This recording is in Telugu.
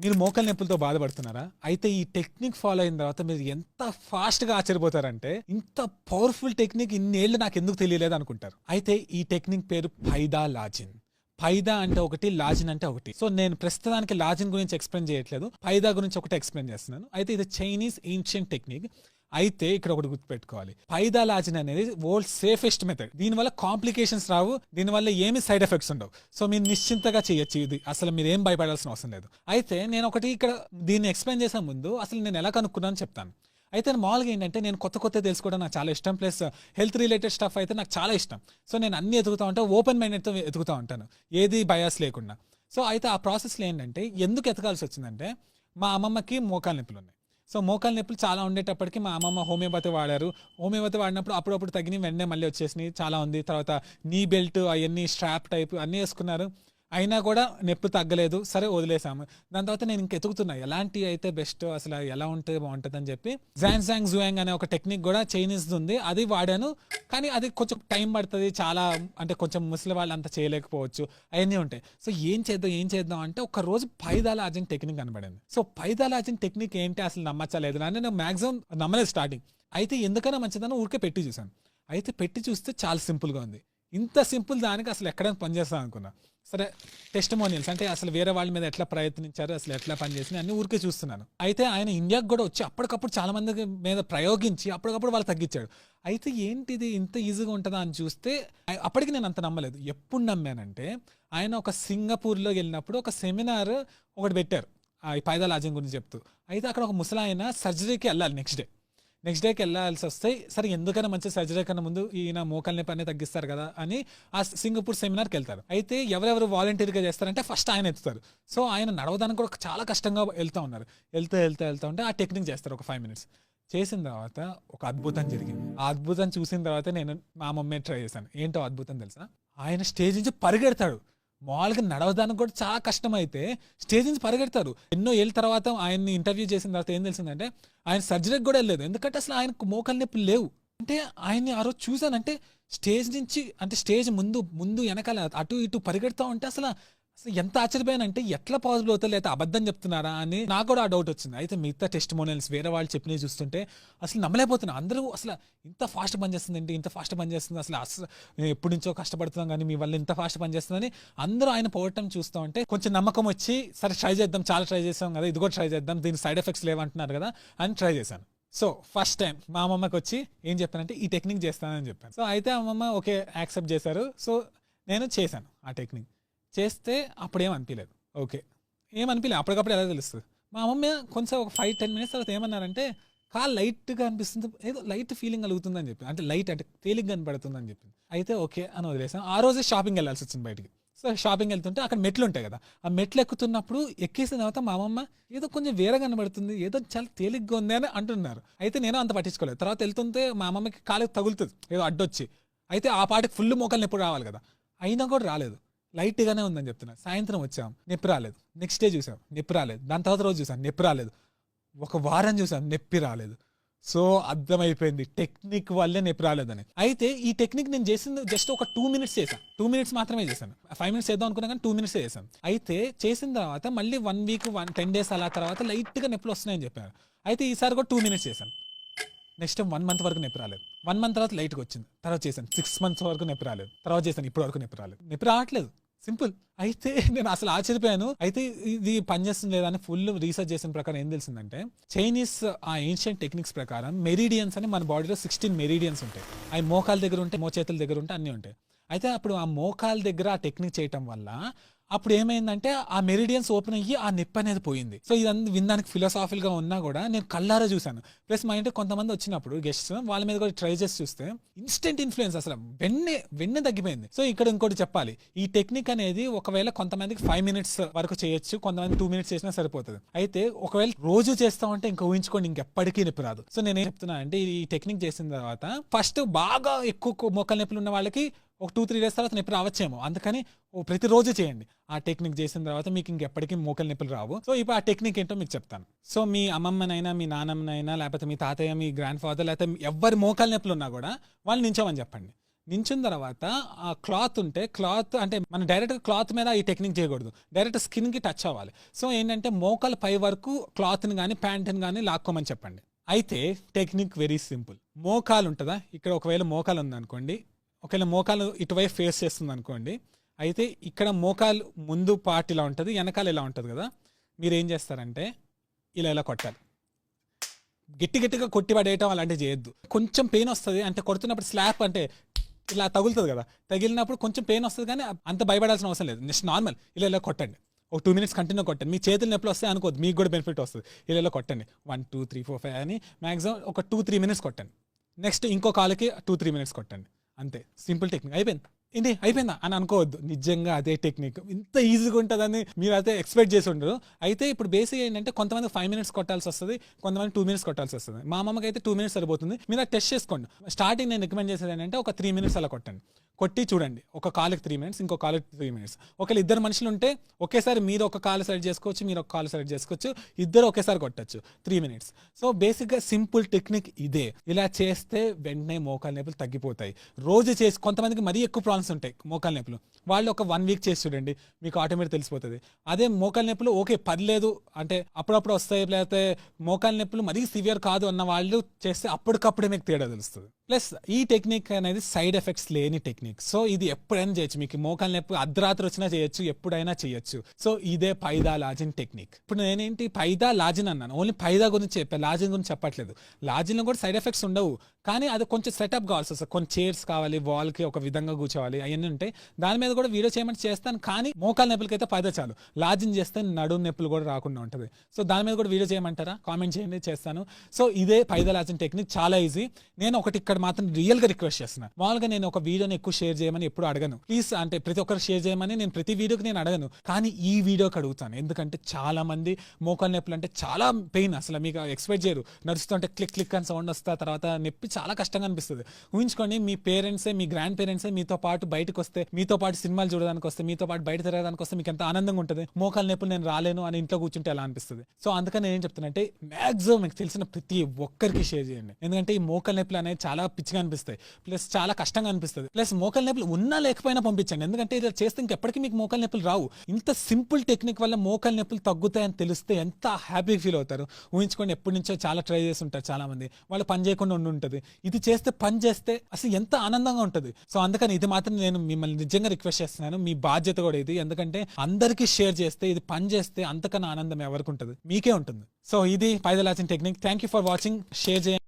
మీరు మోకల్ నొప్పులతో బాధపడుతున్నారా? అయితే ఈ టెక్నిక్ ఫాలో అయిన తర్వాత మీరు ఎంత ఫాస్ట్గా ఆశ్చర్యపోతారంటే ఇంత పవర్ఫుల్ టెక్నిక్ ఇన్నేళ్ళు నాకు ఎందుకు తెలియలేదు అనుకుంటారు. అయితే ఈ టెక్నిక్ పేరు ఫైదా లాజిన్. పైదా అంటే ఒకటి లాజిన్ అంటే ఒకటి. సో నేను ప్రస్తుతానికి లాజిన్ గురించి ఎక్స్ప్లెయిన్ చేయట్లేదు. పైదా గురించి ఒకటి ఎక్స్ప్లెయిన్ చేస్తున్నాను. అయితే ఇది చైనీస్ ఏన్షియంట్ టెక్నిక్. అయితే ఇక్కడ ఒకటి గుర్తుపెట్టుకోవాలి. పైదాలాజిన్ అనేది వరల్డ్ సేఫెస్ట్ మెథడ్. దీనివల్ల కాంప్లికేషన్స్ రావు దీనివల్ల ఏమి సైడ్ ఎఫెక్ట్స్ ఉండవు. సో మీరు నిశ్చింతగా చేయొచ్చు ఇది. అసలు మీరు ఏం భయపడాల్సిన అవసరం లేదు. అయితే నేను ఒకటి ఇక్కడ దీన్ని ఎక్స్ప్లెయిన్ చేసే ముందు అసలు నేను ఎలా కనుక్కున్నాను చెప్తాను. అయితే మామూలుగా ఏంటంటే నేను కొత్త కొత్త తెలుసుకోవడం నాకు చాలా ఇష్టం. ప్లస్ హెల్త్ రిలేటెడ్ స్టఫ్ అయితే నాకు చాలా ఇష్టం. సో నేను అన్ని ఎదుగుతూ ఉంటాను ఓపెన్ మైండెడ్తో ఎదుగుతూ ఉంటాను. ఏది బయాస్ లేకుండా. సో అయితే ఆ ప్రాసెస్లో ఏంటంటే ఎందుకు ఎతకాల్సి వచ్చిందంటే మా అమ్మమ్మకి మోకాలు నొప్పులు ఉన్నాయి. సో మోకాల నొప్పులు చాలా ఉండేటప్పటికి మా అమ్మమ్మ హోమియోపతి వాడారు. హోమియోపతి వాడినప్పుడు అప్పుడప్పుడు తగిన వెంటనే మళ్ళీ వచ్చేసినాయి. చాలా ఉంది. తర్వాత నీ బెల్ట్ అవన్నీ స్ట్రాప్ టైప్ అన్నీ వేసుకున్నారు. అయినా కూడా నొప్పి తగ్గలేదు. సరే వదిలేసాము దాని తర్వాత నేను ఇంకెతుకుతున్నా ఎలాంటి అయితే బెస్ట్ అసలు ఎలా ఉంటే బాగుంటుంది అని చెప్పి జాన్సాంగ్ జుయాంగ్ అనే ఒక టెక్నిక్ కూడా చైనీస్ ఉంది. అది వాడాను. కానీ అది కొంచెం టైం పడుతుంది. చాలా అంటే కొంచెం ముసలి వాళ్ళు అంత చేయలేకపోవచ్చు. అవన్నీ ఉంటాయి. సో ఏం చేద్దాం ఏం చేద్దాం అంటే ఒక రోజు పైదాలాజిన్ టెక్నిక్ కనబడింది. సో పైదాలాజిన్ టెక్నిక్ ఏంటి అసలు నమ్మచ్చలేదు అని నేను మ్యాక్సిమం నమ్మలేదు స్టార్టింగ్ అయితే ఎందుకైనా మంచిదని ఊరికే పెట్టి చూసాను అయితే పెట్టి చూస్తే చాలా సింపుల్గా ఉంది. ఇంత సింపుల్ దానికి అసలు ఎక్కడైనా పనిచేస్తాను అనుకున్నా. సరే టెస్టిమోనియల్స్ అంటే అసలు వేరే వాళ్ళ మీద ఎట్లా ప్రయత్నించారు అసలు ఎట్లా పనిచేసింది అన్ని ఊరికే చూస్తున్నాను. అయితే ఆయన ఇండియాకి కూడా వచ్చి అప్పటికప్పుడు చాలా మంది మీద ప్రయోగించి అప్పటికప్పుడు వాళ్ళు తగ్గించాడు. అయితే ఏంటిది ఇంత ఈజీగా ఉంటుందా అని చూస్తే అప్పటికి నేను అంత నమ్మలేదు. ఎప్పుడు నమ్మానంటే ఆయన ఒక సింగపూర్లో వెళ్ళినప్పుడు ఒక సెమినార్ ఒకటి పెట్టారు ఆ ఈ పైదాల గురించి చెప్తూ. అయితే అక్కడ ఒక ముసలాయన సర్జరీకి వెళ్ళాలి నెక్స్ట్ డే నెక్స్ట్ డేకి వెళ్ళాల్సి వస్తే సరే ఎందుకైనా మంచి సర్జరీ కన్నా ముందు ఈయన మోకాల నొప్పి అనేది తగ్గిస్తారు కదా అని ఆ సింగపూర్ సెమినార్కి వెళ్తారు. అయితే ఎవరెవరు వాలంటీర్గా చేస్తారంటే ఫస్ట్ ఆయన ఎత్తుతారు. సో ఆయన నడవడానికి కూడా చాలా కష్టంగా వెళ్తూ ఉన్నారు. వెళ్తూ వెళ్తూ వెళ్తూ ఉంటే ఆ టెక్నిక్ చేస్తారు ఒక ఫైవ్ మినిట్స్ చేసిన తర్వాత ఒక అద్భుతం జరిగింది. ఆ అద్భుతం చూసిన తర్వాత నేను మా మమ్మీ ట్రై చేశాను. ఏంటో అద్భుతం తెలుసా? ఆయన స్టేజ్ నుంచి పరిగెడతాడు. మామూలుగా నడవడానికి కూడా చాలా కష్టం అయితే స్టేజ్ నుంచి పరిగెడతారు. ఎన్నో ఏళ్ళ తర్వాత ఆయన్ని ఇంటర్వ్యూ చేసిన తర్వాత ఏం తెలిసిందంటే ఆయన సర్జరీకి కూడా వెళ్ళలేదు. ఎందుకంటే అసలు ఆయనకు మోకాలు నొప్పులు లేవు. అంటే ఆయన్ని ఆ రోజు చూశానంటే స్టేజ్ నుంచి అంటే స్టేజ్ ముందు ముందు వెనకాల అటు ఇటు పరిగెడతా ఉంటే అసలు అసలు ఎంత ఆశ్చర్యపోయానంటే ఎట్లా పాసిబుల్ అవుతుంది లేదా అబద్ధం చెప్తున్నారా అని నాకు కూడా ఆ డౌట్ వచ్చింది. అయితే మిగతా టెస్ట్ మోనల్స్ వేరే వాళ్ళు చెప్పినవి చూస్తుంటే అసలు నమ్మలేకపోతున్నా. అందరూ అసలు ఇంత ఫాస్ట్ పనిచేస్తుంది ఏంటి ఇంత ఫాస్ట్ పనిచేస్తుంది అసలు అసలు నేను ఎప్పటి నుంచో కష్టపడుతున్నాం కానీ మీ వల్ల ఇంత ఫాస్ట్ పనిచేస్తుందని అందరూ ఆయన పోవటం చూస్తూ ఉంటే కొంచెం నమ్మకం వచ్చి సరే ట్రై చేద్దాం చాలా ట్రై చేసాం కదా ఇది కూడా ట్రై చేద్దాం దీని సైడ్ ఎఫెక్ట్స్ లేవంటున్నారు కదా అని ట్రై చేశాను. సో ఫస్ట్ టైం మా అమ్మమ్మకి వచ్చి ఏం చెప్పానంటే ఈ టెక్నిక్ చేస్తానని చెప్పాను. సో అయితే అమ్మమ్మ ఓకే యాక్సెప్ట్ చేశారు. సో నేను చేశాను ఆ టెక్నిక్ చేస్తే అప్పుడు ఏం అనిపించలేదు ఓకే. ఏం అనిపించలేదు అప్పటికప్పుడు ఎలా తెలుస్తుంది? మా అమ్మమ్మ కొంచెం ఒక ఫైవ్ టెన్ మినిట్స్ తర్వాత ఏమన్నారంటే కాలు లైట్గా అనిపిస్తుంది ఏదో లైట్ ఫీలింగ్ కలుగుతుందని చెప్పి అంటే లైట్ అంటే తేలిగ్గా కనపడుతుందని చెప్పింది అయితే ఓకే అని వదిలేసాం. ఆ రోజే షాపింగ్ వెళ్ళాల్సి వచ్చింది బయటికి. సో షాపింగ్ వెళ్తుంటే అక్కడ మెట్లు ఉంటాయి కదా ఆ మెట్లు ఎక్కుతున్నప్పుడు ఎక్కేసిన తర్వాత మా అమ్మమ్మ ఏదో కొంచెం వేరే కనబడుతుంది ఏదో చాలా తేలిగ్గా ఉంది అని అంటున్నారు. అయితే నేను అంత పట్టించుకోలేదు. తర్వాత వెళ్తుంటే మా అమ్మమ్మకి కాలు తగులుతుంది ఏదో అడ్డొచ్చి. అయితే ఆ పాటికి ఫుల్ మోకాలు ఎప్పుడు రావాలి కదా అయినా కూడా రాలేదు. లైట్గానే ఉందని చెప్తున్నా. సాయంత్రం వచ్చాం. నొప్పి రాలేదు. నెక్స్ట్ డే చూసాం. నొప్పి రాలేదు. దాని తర్వాత రోజు చూసాం. నొప్పి రాలేదు. ఒక వారం చూసాం. నొప్పి రాలేదు. సో అర్థమైపోయింది. టెక్నిక్ వల్లే నొప్పి రాలేదని. అయితే ఈ టెక్నిక్ నేను చేసింది జస్ట్ ఒక టూ మినిట్స్ చేశాను టూ మినిట్స్ మాత్రమే చేశాను. ఫైవ్ మినిట్స్ చేద్దాం అనుకున్నా కానీ టూ మినిట్స్ చేశాను. అయితే చేసిన తర్వాత మళ్ళీ one week one ten days అలా తర్వాత లైట్గా నొప్పులు వస్తున్నాయని చెప్పారు. అయితే ఈసారి కూడా టూ మినిట్స్ చేశాను. నెక్స్ట్ వన్ మంత్ వరకు నొప్పి రాలేదు. వన్ మంత్ తర్వాత లైట్గా వచ్చింది. తర్వాత చేశాను. సిక్స్ మంత్స్ వరకు నొప్పి రాలేదు. తర్వాత చేశాను. ఇప్పటి వరకు నొప్పి రాలేదు. నొప్పి రావట్లేదు. సింపుల్. అయితే నేను అసలు ఆశ్చర్యపోయాను. అయితే ఇది పనిచేస్తుంది లేదా అని ఫుల్ రీసెర్చ్ చేసిన ప్రకారం ఏం తెలిసిందంటే చైనీస్ ఆ ఏన్షియంట్ టెక్నిక్స్ ప్రకారం మెరీడియన్స్ అని మన బాడీలో సిక్స్టీన్ మెరీడియన్స్ ఉంటాయి. అవి మోకాల దగ్గర ఉంటాయి మోచేతుల దగ్గర ఉంటే అన్నీ ఉంటాయి. అయితే అప్పుడు ఆ మోకాల దగ్గర ఆ టెక్నిక్ చేయటం వల్ల అప్పుడు ఏమైందంటే ఆ మెరిడియన్స్ ఓపెన్ అయ్యి ఆ నొప్పి అనేది పోయింది. సో ఇదంతా వినడానికి ఫిలాసాఫిల్గా ఉన్నా కూడా నేను కల్లారా చూశాను. ప్లస్ మా ఇంటికి కొంతమంది వచ్చినప్పుడు గెస్ట్స్ వాళ్ళ మీద కూడా ట్రై చేసి చూస్తే ఇన్స్టెంట్ ఇన్ఫ్లుయెన్స్ అసలు వెన్నే వెన్నే తగ్గిపోయింది. సో ఇక్కడ ఇంకోటి చెప్పాలి. ఈ టెక్నిక్ అనేది ఒకవేళ కొంతమందికి ఫైవ్ మినిట్స్ వరకు చేయొచ్చు కొంతమంది టూ మినిట్స్ చేసినా సరిపోతుంది. అయితే ఒకవేళ రోజు చేస్తా ఉంటే ఇంకా ఊహించుకోండి ఇంకెప్పటికీ నొప్పి రాదు. సో నేనేం చెప్తున్నా అంటే ఈ టెక్నిక్ చేసిన తర్వాత ఫస్ట్ బాగా ఎక్కువ మొక్కల నొప్పులు ఉన్న వాళ్ళకి ఒక టూ త్రీ డేస్ తర్వాత నొప్పి రావచ్చేమో. అందుకని ఓ ప్రతిరోజు చేయండి. ఆ టెక్నిక్ చేసిన తర్వాత మీకు ఇంకెప్పటికీ మోకలు నొప్పులు రావు. సో ఇప్పుడు ఆ టెక్నిక్ ఏంటో మీకు చెప్తాను. సో మీ అమ్మమ్మనైనా మీ నాన్నమ్మనైనా లేకపోతే మీ తాతయ్య మీ గ్రాండ్ ఫాదర్ లేకపోతే ఎవరి మోకాలు నొప్పులు ఉన్నా కూడా వాళ్ళు నించోమని చెప్పండి. నించిన తర్వాత ఆ క్లాత్ ఉంటే క్లాత్ అంటే మనం డైరెక్ట్ క్లాత్ మీద ఈ టెక్నిక్ చేయకూడదు. డైరెక్ట్ స్కిన్కి టచ్ అవ్వాలి. సో ఏంటంటే మోకాల పై వరకు క్లాత్ని కానీ ప్యాంట్ని కానీ లాక్కోమని చెప్పండి. అయితే టెక్నిక్ వెరీ సింపుల్. మోకాలు ఉంటుందా? ఇక్కడ ఒకవేళ మోకాలు ఉందనుకోండి ఒకవేళ మోకాలు ఇటువైపు ఫేస్ చేస్తుంది అనుకోండి అయితే ఇక్కడ మోకాలు ముందు పార్ట్ ఇలా ఉంటుంది వెనకాల ఇలా ఉంటుంది కదా మీరు ఏం చేస్తారంటే ఇలా ఇలా కొట్టాలి. గట్టి గట్టిగా కొట్టి పడేయటం అలాంటివి చేయొద్దు. కొంచెం పెయిన్ వస్తుంది అంటే కొడుతున్నప్పుడు స్లాప్ అంటే ఇలా తగులుతుంది కదా తగిలినప్పుడు కొంచెం పెయిన్ వస్తుంది కానీ అంత భయపడాల్సిన అవసరం లేదు. జస్ట్ నార్మల్ ఇలా ఇలా కొట్టండి. ఒక టూ మినిట్స్ కంటిన్యూ కొట్టండి. మీ చేతులు నొప్పులు వస్తే అనుకోద్దు మీకు కూడా బెనిఫిట్ వస్తుంది. ఇలా ఇలా కొట్టండి. One two three four five అని మ్యాక్సిమం ఒక టూ త్రీ మినిట్స్ కొట్టండి. నెక్స్ట్ ఇంకో కాలుకి టూ త్రీ మినిట్స్ కొట్టండి. అంతే. సింపుల్ టెక్నిక్ అయిపోయింది. ఏంటి అయిపోయిందా? అని అనుకోవద్దు. నిజంగా అదే టెక్నిక్ ఇంత ఈజీగా ఉంటుందని మీరు అయితే ఎక్స్పెక్ట్ చేసి ఉండరు. అయితే ఇప్పుడు బేసిక్ ఏంటంటే కొంతమంది ఫైవ్ మినిట్స్ కొట్టాల్సి వస్తుంది కొంతమంది టూ మినిట్స్ కొట్టాల్సి వస్తుంది. మా అమ్మకి అయితే టూ మినిట్స్ సరిపోతుంది. మీరు టెస్ట్ చేసుకోండి. స్టార్టింగ్ నేను రికమెండ్ చేసేది ఏంటంటే ఒక త్రీ మినిట్స్ అలా కొట్టండి. కొట్టి చూడండి. ఒక కాలుకి త్రీ మినిట్స్ ఇంకో కాలుకి త్రీ మినిట్స్ ఒకవేళ ఇద్దరు మనుషులు ఉంటే ఒకేసారి మీరు ఒక కాలు సెలెక్ట్ చేసుకోవచ్చు మీరు ఒక కాలు సెలెక్ట్ చేసుకోవచ్చు ఇద్దరు ఒకేసారి కొట్టచ్చు. త్రీ మినిట్స్ సో బేసిక్గా సింపుల్ టెక్నిక్ ఇదే. ఇలా చేస్తే వెంటనే మోకాలు నొప్పులు తగ్గిపోతాయి. రోజు చేసి కొంతమందికి మరీ ఎక్కువ ప్రాబ్లమ్స్ ఉంటాయి మోకాలు నొప్పులు. వాళ్ళు ఒక వన్ వీక్ చేసి చూడండి మీకు ఆటోమేటిక్ తెలిసిపోతుంది. అదే మోకాలు నొప్పులు ఓకే పర్లేదు. అంటే అప్పుడప్పుడు వస్తాయి లేకపోతే మోకాలు నొప్పులు మరీ సివియర్ కాదు అన్న వాళ్ళు చేస్తే అప్పటికప్పుడే మీకు తేడా తెలుస్తుంది. ప్లస్ ఈ టెక్నిక్ అనేది సైడ్ ఎఫెక్ట్స్ లేని టెక్నిక్ సో ఇది ఎప్పుడైనా చేయొచ్చు. మీకు మోకాలు నొప్పి అర్ధరాత్రి వచ్చినా చేయొచ్చు ఎప్పుడైనా చేయొచ్చు. సో ఇదే పైదా లాజిన్ టెక్నిక్. ఇప్పుడు నేనేంటి? పైదా లాజిన్ అన్నాను. ఓన్లీ పైదా గురించి చెప్పాను లాజిన్ గురించి చెప్పట్లేదు. లాజిన్లో కూడా సైడ్ ఎఫెక్ట్స్ ఉండవు. కానీ అది కొంచెం సెటప్ కావాల్సి వస్తుంది కొన్ని చైర్స్ కావాలి వాల్కి ఒక విధంగా కూర్చోవాలి అవన్నీ ఉంటాయి దాని మీద కూడా వీడియో చేయమని చేస్తాను. కానీ మోకాలు నొప్పులకి అయితే పైదా చాలు. లాజిన్ చేస్తే నడుము నొప్పులు కూడా రాకుండా ఉంటుంది. సో దాని మీద కూడా వీడియో చేయమంటారా? కామెంట్ చేయండి చేస్తాను. సో ఇదే పైదా లాజిన్ టెక్నిక్. చాలా ఈజీ. నేను ఒకటి ఇక్కడ మాత్రం రియల్గా రిక్వెస్ట్ చేస్తున్నాను మామూలుగా నేను ఒక వీడియోని ఎక్కువ షేర్ చేయమని ఎప్పుడు అడగను. ప్లీజ్ అంటే ప్రతి ఒక్కరు షేర్ చేయమని నేను ప్రతి వీడియోకి నేను అడగను. కానీ ఈ వీడియోకి అడుగుతాను. ఎందుకంటే చాలా మంది మోకాలు నొప్పులు అంటే చాలా పెయిన్ అసలు మీకు ఎక్స్పెక్ట్ చేయరు. నడుస్తుంటే క్లిక్ క్లిక్ అని సౌండ్ వస్తా తర్వాత నొప్పి చాలా కష్టంగా అనిపిస్తుంది. ఊహించుకోండి మీ పేరెంట్సే మీ గ్రాండ్ పేరెంట్సే మీతో పాటు బయటకు వస్తే మీతో పాటు సినిమాలు చూడడానికి వస్తే మీతో పాటు బయట తిరగడానికి వస్తే మీకు ఎంత ఆనందంగా ఉంటుంది? మోకాలు నొప్పులు నేను రాలేను అని ఇంట్లో కూర్చుంటే ఎలా అనిపిస్తుంది? సో అందుకని నేను ఏం చెప్తానంటే అంటే మాక్సిమం మీకు తెలిసిన ప్రతి ఒక్కరికి షేర్ చేయండి. ఎందుకంటే ఈ మోకాలు నొప్పులు అనేది చాలా పిచ్చిగా అనిపిస్తాయి. ప్లస్ చాలా కష్టంగా అనిపిస్తుంది. ప్లస్ మోకాల నొప్పులు ఉన్నా లేకపోయినా పంపించండి. ఎందుకంటే ఇలా చేస్తే ఇంకెప్పటికీ మీకు మోకాల నొప్పులు రావు. ఇంత సింపుల్ టెక్నిక్ వల్ల మోకాల నొప్పులు తగ్గుతాయని తెలిస్తే ఎంత హ్యాపీ ఫీల్ అవుతారు? ఊహించుకొని ఎప్పటి నుంచో చాలా ట్రై చేసి ఉంటారు చాలా మంది వాళ్ళు పని చేయకుండా ఉండి ఉంటుంది. ఇది చేస్తే పని చేస్తే అసలు ఎంత ఆనందంగా ఉంటుంది? సో అందుకని ఇది మాత్రం నేను మిమ్మల్ని నిజంగా రిక్వెస్ట్ చేస్తున్నాను. మీ బాధ్యత కూడా ఇది. ఎందుకంటే అందరికీ షేర్ చేస్తే ఇది పని చేస్తే అంతకన్నా ఆనందం ఎవరికి ఉంటుంది? మీకే ఉంటుంది. సో ఇది పైదలాచిన technique. Thank you for watching share చేయండి.